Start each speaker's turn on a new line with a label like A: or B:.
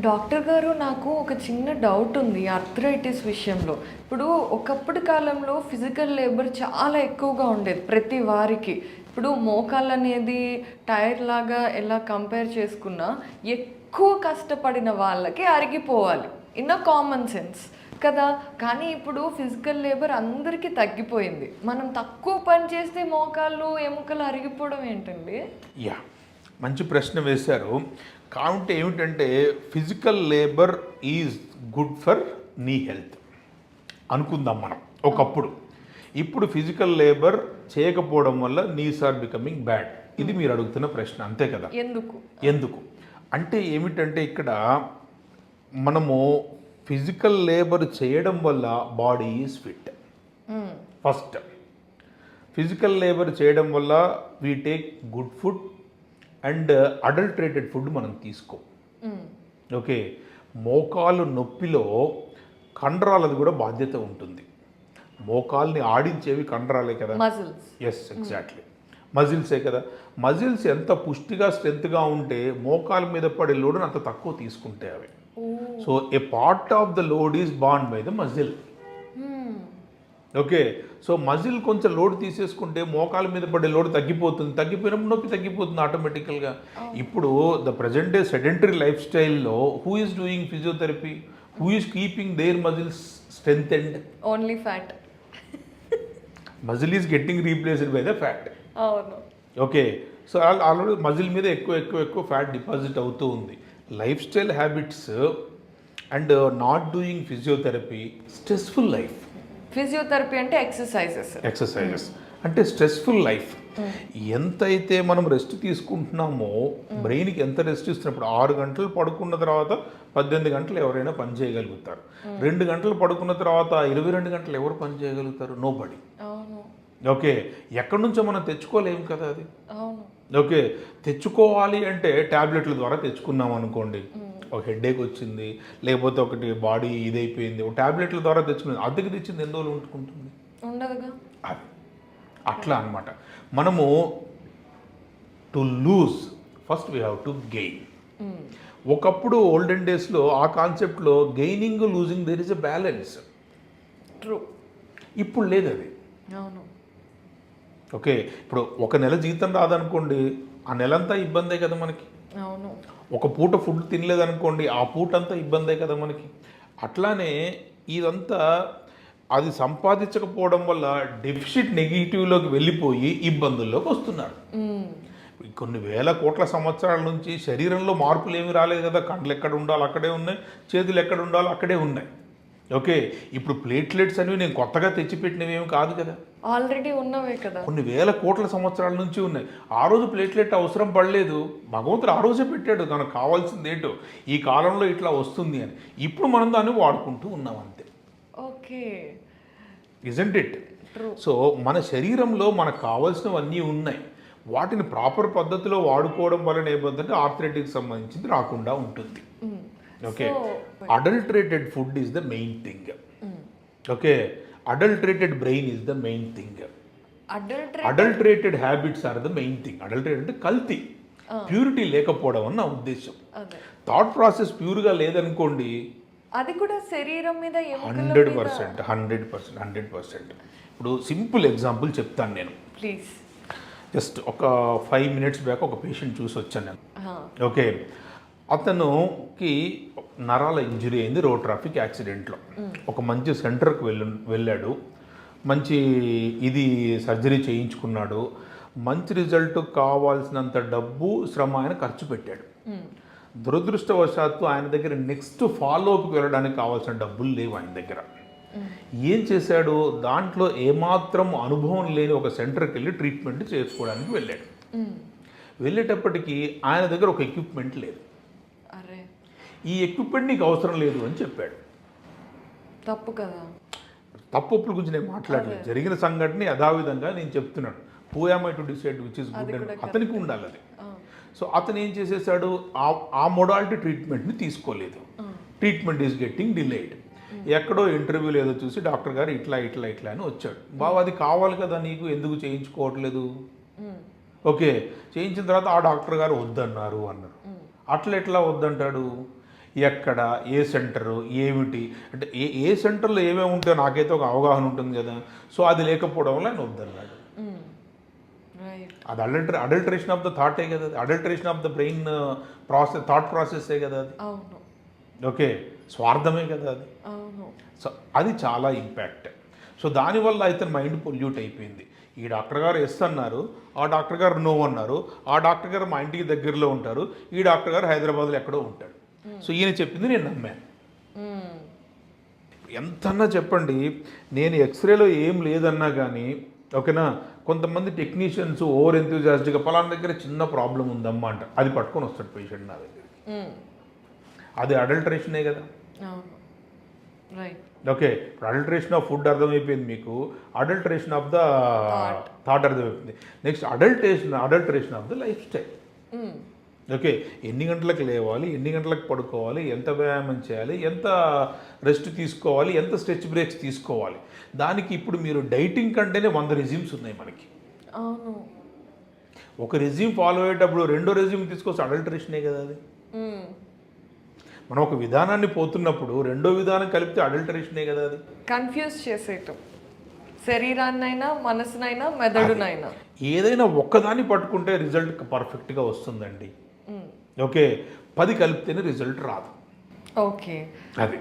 A: Doctor గారు నాకు ఒక చిన్న డౌట్ ఉంది అర్థరైటిస్ విషయంలో. ఇప్పుడు ఒకప్పటి కాలంలో ఫిజికల్ లేబర్ చాలా ఎక్కువగా ఉండేది ప్రతి వారికి. ఇప్పుడు మోకాళ్ళు అనేది టైర్ లాగా ఎలా కంపేర్ చేసుకున్నా ఎక్కువ కష్టపడిన వాళ్ళకి అరిగిపోవాలి. In a common sense. కదా? కానీ ఇప్పుడు ఫిజికల్ లేబర్ అందరికీ తగ్గిపోయింది. మనం తక్కువ పని చేస్తే మోకాళ్ళు ఎముకలు అరిగిపోవడం ఏంటండి?
B: యా. మంచి ప్రశ్న వేశారు. కాబట్టి ఏమిటంటే physical labour is good for knee health అనుకుందాం మనం ఒకప్పుడు. ఇప్పుడు ఫిజికల్ లేబర్ చేయకపోవడం వల్ల నీస్ ఆర్ బికమింగ్ బ్యాడ్ ఇది మీరు అడుగుతున్న ప్రశ్న అంతే కదా?
A: ఎందుకు?
B: ఎందుకు? అంటే ఏమిటంటే ఇక్కడ మనము ఫిజికల్ లేబర్ చేయడం వల్ల body is fit. First physical labour చేయడం వల్ల we take good food and adulterated food మనం తీసుకో. ఓకే మోకాలు నొప్పిలో కండరాలది కూడా బాధ్యత ఉంటుంది. మోకాల్ని ఆడించేవి కండరాలే కదా.
A: మజిల్స్
B: ఎస్ ఎగ్జాక్ట్లీ మజిల్సే కదా. మజిల్స్ ఎంత పుష్టిగా స్ట్రెంత్గా ఉంటే మోకాల మీద పడే లోడుని అంత తక్కువ తీసుకుంటే అవి. So a part of the load is bond by the muscle okay. So muscle కొంచెం లోడ్ తీసేసుకుంటే మోకాల మీద పడే లోడ్ తగ్గిపోతుంది. తగ్గిపోయినప్పుడు నొప్పి తగ్గిపోతుంది ఆటోమేటికల్గా. ఇప్పుడు the present day sedentary life స్టైల్లో who is doing physiotherapy? Who is keeping their muscles strength and
A: only fat.
B: Muscle is getting replaced by the fat.
A: అవును.
B: ఓకే. సో ఆల్రెడీ మజిల్ మీద ఎక్కువ ఎక్కువ ఎక్కువ ఫ్యాట్ డిపాజిట్ అవుతూ ఉంది. Lifestyle habits and not doing physiotherapy stressful life.
A: Physiotherapy అంటే exercises
B: exercises అంటే stressful life ఎంతైతే మనం రెస్ట్ తీసుకుంటున్నామో బ్రెయిన్కి ఎంత రెస్ట్ ఇస్తున్నప్పుడు ఆరు గంటలు పడుకున్న తర్వాత పద్దెనిమిది గంటలు ఎవరైనా పని చేయగలుగుతారు. రెండు గంటలు పడుకున్న తర్వాత ఇరవై రెండు గంటలు ఎవరు పని చేయగలుగుతారు? నో బడి ఓకే. ఎక్కడి నుంచో మనం తెచ్చుకోలేము కదా అది. ఓకే. తెచ్చుకోవాలి అంటే ట్యాబ్లెట్ల ద్వారా తెచ్చుకున్నాం అనుకోండి ఒక హెడేక్ వచ్చింది లేకపోతే ఒకటి బాడీ ఇదైపోయింది ఒక ట్యాబ్లెట్ల ద్వారా తెచ్చుకున్నది అద్దెకి తెచ్చింది ఎన్ని రోజులు ఉంటుకుంటుంది?
A: ఉండదుగా.
B: అది. అట్లా అన్నమాట. మనము to lose first we have to gain. ఒకప్పుడు ఓల్డెన్ డేస్లో ఆ కాన్సెప్ట్లో gaining losing there is a balance
A: true
B: ఇప్పుడు లేదు అది
A: అవును.
B: ఓకే ఇప్పుడు ఒక నెల జీతం రాదనుకోండి ఆ నెలంతా ఇబ్బందే కదా మనకి.
A: అవును.
B: ఒక పూట ఫుడ్ తినలేదనుకోండి ఆ పూట అంతా ఇబ్బందే కదా మనకి. అట్లానే ఇదంతా అది సంపాదించకపోవడం వల్ల డెఫిసిట్ నెగిటివ్లోకి వెళ్ళిపోయి ఇబ్బందుల్లోకి వస్తున్నారు. కొన్ని వేల కోట్ల సంవత్సరాల నుంచి శరీరంలో మార్పులు ఏమీ రాలేదు కదా. కండ్లు ఎక్కడ ఉండాలో అక్కడే ఉన్నాయి చేతులు ఎక్కడ ఉండాలో అక్కడే ఉన్నాయి. ఓకే ఇప్పుడు ప్లేట్లెట్స్ అనేవి నేను కొత్తగా తెచ్చిపెట్టినవి ఏమి కాదు కదా.
A: ఆల్రెడీ ఉన్నవే కదా.
B: కొన్ని వేల కోట్ల సంవత్సరాల నుంచి ఉన్నాయి. ఆ రోజు ప్లేట్లెట్ అవసరం పడలేదు. భగవంతుడు ఆ రోజే పెట్టాడు మనకు కావాల్సింది ఏంటో. ఈ కాలంలో ఇట్లా వస్తుంది అని. ఇప్పుడు మనం దాన్ని వాడుకుంటూ ఉన్నాం అంతే.
A: ఓకే.
B: Isn't it. సో మన శరీరంలో మనకు కావాల్సినవన్నీ ఉన్నాయి. వాటిని ప్రాపర్ పద్ధతిలో వాడుకోవడం వలన ఏమవుతుందంటే ఆర్థరైటిక్ సంబంధించింది రాకుండా ఉంటుంది. Okay adulterated food is the main thing okay adulterated brain is the main thing
A: adultery
B: adulterated habits are the main thing adulterated అంటే కల్తీ. ప్యూరిటీ లేకపోవడం అని నా ఉద్దేశం థాట్ ప్రాసెస్ ప్యూర్గా లేదనుకోండి
A: అది కూడా శరీరం మీద
B: hundred percent hundred percent hundred percent. ఇప్పుడు సింపుల్ ఎగ్జాంపుల్ చెప్తాను నేను.
A: ప్లీజ్
B: జస్ట్ ఒక ఫైవ్ మినిట్స్ బ్యాక్ ఒక పేషెంట్ చూసి వచ్చాను నేను. ఓకే అతనుకి నరాల ఇంజరీ అయింది రోడ్ ట్రాఫిక్ యాక్సిడెంట్లో. ఒక మంచి సెంటర్కి వెళ్ళి వెళ్ళాడు. మంచి ఇది సర్జరీ చేయించుకున్నాడు. మంచి రిజల్ట్ కావాల్సినంత డబ్బు శ్రమ ఆయన ఖర్చు పెట్టాడు. దురదృష్టవశాత్తు ఆయన దగ్గర నెక్స్ట్ ఫాలోఅప్కి వెళ్ళడానికి కావాల్సిన డబ్బులు లేవు ఆయన దగ్గర. ఏం చేశాడు? దాంట్లో ఏమాత్రం అనుభవం లేని ఒక సెంటర్కి వెళ్ళి ట్రీట్మెంట్ చేసుకోవడానికి వెళ్ళాడు. వెళ్ళేటప్పటికి ఆయన దగ్గర ఒక ఎక్విప్మెంట్ లేదు. ఈ ఎక్విప్మెంట్ నీకు అవసరం లేదు అని చెప్పాడు.
A: తప్పు కదా.
B: తప్పు ఒప్పుల గురించి నేను మాట్లాడలేదు. జరిగిన సంఘటన యథావిధంగా నేను చెప్తున్నాను. Who am I to decide which is good అని అతనికి ఉండాలి అది. సో అతను ఏం చేసేసాడు? ఆ ఆ మొడాలిటీ ట్రీట్మెంట్ని తీసుకోలేదు. ట్రీట్మెంట్ ఈజ్ గెట్టింగ్ డిలేడ్ ఎక్కడో ఇంటర్వ్యూలు ఏదో చూసి డాక్టర్ గారు ఇట్లా ఇట్లా ఇట్లా అని వచ్చాడు. బాబు అది కావాలి కదా నీకు? ఎందుకు చేయించుకోవట్లేదు. ఓకే. చేయించిన తర్వాత ఆ డాక్టర్ గారు వద్దన్నారు అన్నారు. అట్లా ఎట్లా వద్దంటాడు? ఎక్కడ ఏ సెంటరు ఏమిటి? అంటే ఏ ఏ సెంటర్లో ఏమేమి ఉంటాయో నాకైతే ఒక అవగాహన ఉంటుంది కదా. సో అది లేకపోవడం వల్ల ఆయన వద్దన్నాడు అది అడల్టర్ అడల్టరేషన్ ఆఫ్ ద థాటే కదా adulteration of the brain process thought ప్రాసెస్సే కదా అది. ఓకే స్వార్థమే కదా అది. సో అది చాలా ఇంపాక్ట్. సో దానివల్ల అయితే మైండ్ పొల్యూట్ అయిపోయింది. ఈ డాక్టర్ గారు ఎస్ అన్నారు ఆ డాక్టర్ గారు నో అన్నారు ఆ డాక్టర్ గారు మా ఇంటికి దగ్గరలో ఉంటారు ఈ డాక్టర్ గారు హైదరాబాద్లో ఎక్కడో ఉంటాడు. సో ఈయన చెప్పింది నేను నమ్మాను.
A: మ్మ్.
B: ఎంతన్నా చెప్పండి నేను ఎక్స్రేలో ఏం లేదన్నా కానీ ఓకేనా కొంతమంది టెక్నీషియన్స్ ఓవర్ ఎంతూజాస్టిక్గా పలానా దగ్గర చిన్న ప్రాబ్లం ఉందమ్మా అంట. అది పట్టుకొని వస్తాడు పేషెంట్ నా దగ్గర
A: మ్మ్.
B: అది అడల్టరేషనే కదా. ఓకే ఇప్పుడు అడల్టరేషన్ ఆఫ్ ఫుడ్ అర్థమైపోయింది మీకు. Adulteration of the thought. అర్థమైపోయింది. Next adulteration adulteration of the lifestyle. Okay ఎన్ని గంటలకు లేవాలి ఎన్ని గంటలకు పడుకోవాలి ఎంత వ్యాయామం చేయాలి ఎంత రెస్ట్ తీసుకోవాలి ఎంత స్ట్రెచ్ బ్రేక్స్ తీసుకోవాలి. దానికి ఇప్పుడు మీరు డైటింగ్ కంటేనే వంద రెజ్యూమ్స్ ఉన్నాయి మనకి.
A: అవును.
B: ఒక రెజ్యూమ్ ఫాలో అయ్యేటప్పుడు రెండో రెజ్యూమ్ తీసుకొస్తే అడల్టరేషనే కదా అది. మనం ఒక విధానాన్ని పోతున్నప్పుడు రెండో విధానం కలిపితే అడల్టరేషనే కదా అది.
A: కన్ఫ్యూజ్ చేసేయటం. శరీరాన్నైనా మనసునైనా మెదడునైనా.
B: ఏదైనా ఒక్కదాన్ని పట్టుకుంటే రిజల్ట్ పర్ఫెక్ట్గా వస్తుందండి. ఓకే పది కలిపితేనే రిజల్ట్ రాదు.
A: ఓకే.
B: అది.